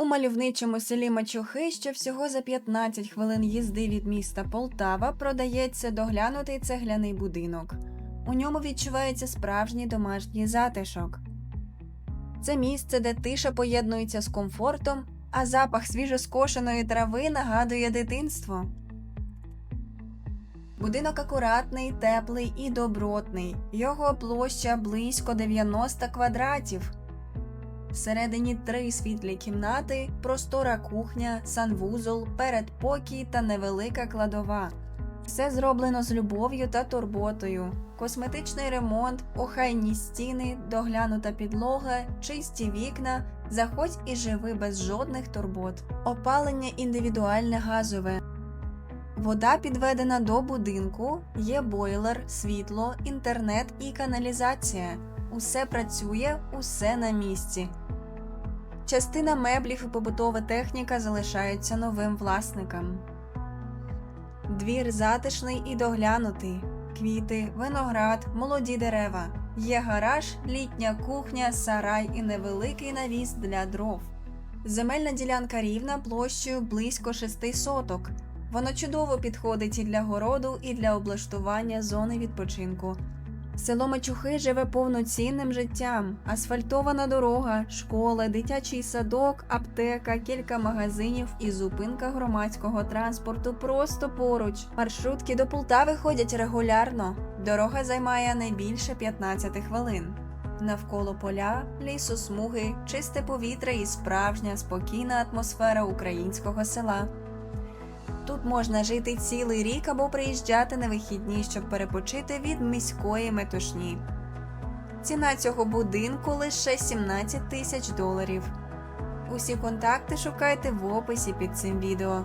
У мальовничому селі Мачухи, що всього за 15 хвилин їзди від міста Полтава, продається доглянутий цегляний будинок. У ньому відчувається справжній домашній затишок. Це місце, де тиша поєднується з комфортом, а запах свіжоскошеної трави нагадує дитинство. Будинок акуратний, теплий і добротний. Його площа близько 90 квадратів. Всередині три світлі кімнати, простора кухня, санвузол, передпокій та невелика кладова. Все зроблено з любов'ю та турботою. Косметичний ремонт, охайні стіни, доглянута підлога, чисті вікна. Заходь і живи без жодних турбот. Опалення індивідуальне газове. Вода підведена до будинку, є бойлер, світло, інтернет і каналізація. Усе працює, усе на місці. Частина меблів і побутова техніка залишаються новим власникам. Двір затишний і доглянутий. Квіти, виноград, молоді дерева. Є гараж, літня кухня, сарай і невеликий навіс для дров. Земельна ділянка рівна площею близько 6 соток. Воно чудово підходить і для городу, і для облаштування зони відпочинку. Село Мачухи живе повноцінним життям: асфальтована дорога, школа, дитячий садок, аптека, кілька магазинів і зупинка громадського транспорту просто поруч. Маршрутки до Полтави ходять регулярно. Дорога займає не більше 15 хвилин. Навколо поля, лісосмуги, чисте повітря і справжня спокійна атмосфера українського села. Тут можна жити цілий рік або приїжджати на вихідні, щоб перепочити від міської метушні. Ціна цього будинку лише 17 тисяч доларів. Усі контакти шукайте в описі під цим відео.